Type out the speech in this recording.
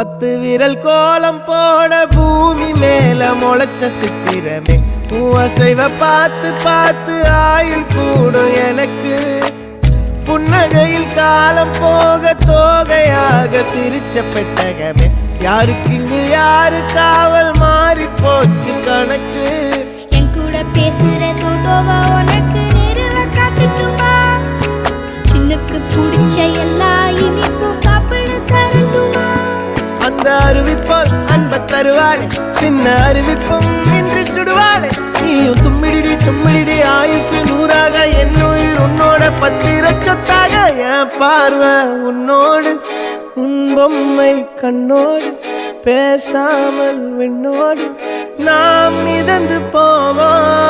பத்து விரல் கோலம் போட பூமி மேல முளைச்ச சித்திரமே. உன் அசைவ பார்த்து பார்த்து ஆயுள் கூடும் எனக்கு. புன்னகையில் காலம் போக தோகையாக சிரிச்ச பெட்டகமே. யாருக்கு இங்கு யாரு காவல் மாறி போச்சு கணக்கு. என் கூட பேசுற தோதோவா உனக்கு நேரில் காட்டுட்டுமா? சின்னுக்கு பிடிச்ச எல்லா இனி என்ன அறிவிப்பும் இன்று சுடுவாளே? நீயும் தும்மிடிடி தும்மிடிடி ஆயுசு நூறாக என்னுயிர் உன்னோட பத்திர சொத்தாக என் பார்வை உன்னோடு உன் பொம்மை கண்ணோடு பேசாமல் விண்ணோடு நாம் மிதந்து போவோம்.